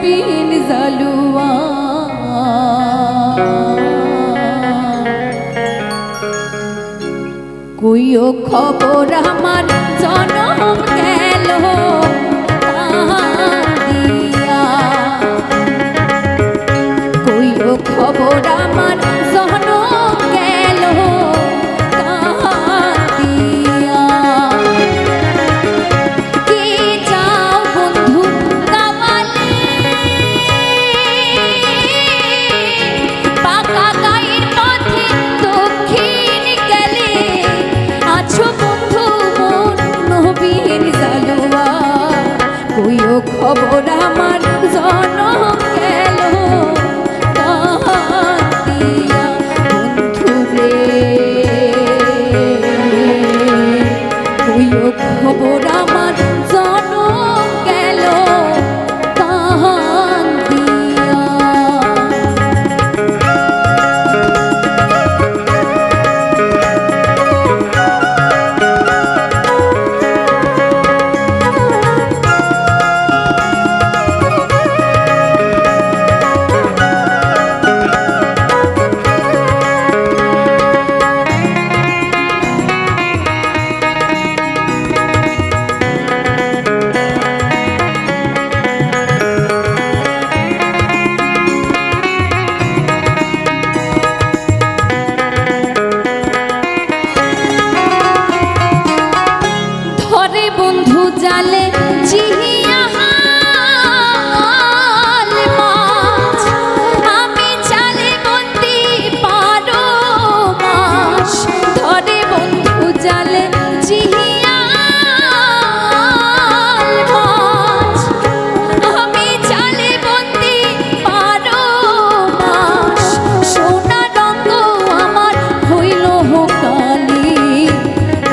পিল জালুয়া। কইও খবর আমার খবর আমার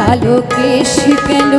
আলোকে কেন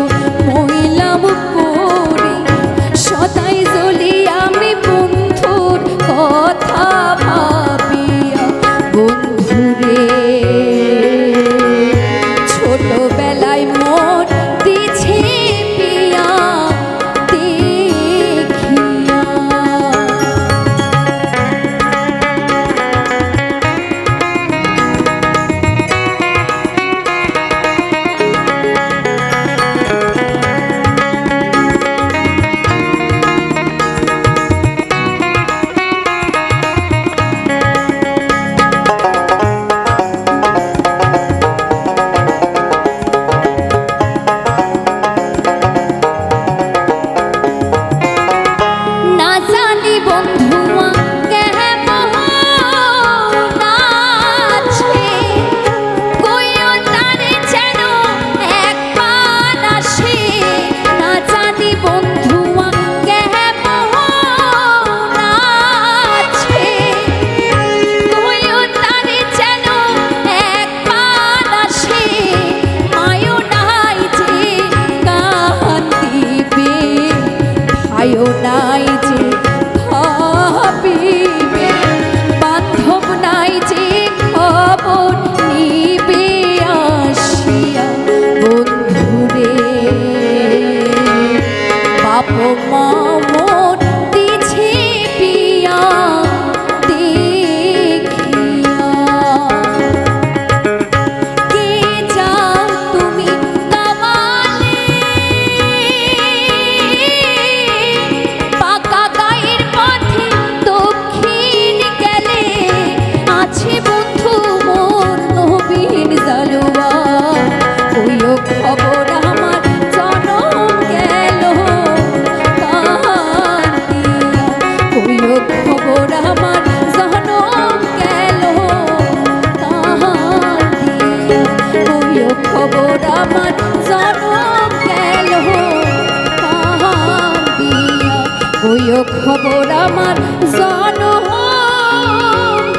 দিও খবর আমার জন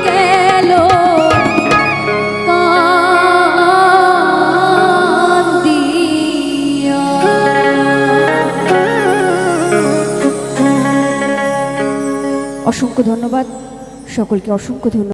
গেল। অসংখ্য ধন্যবাদ। সকলকে অসংখ্য ধন্যবাদ।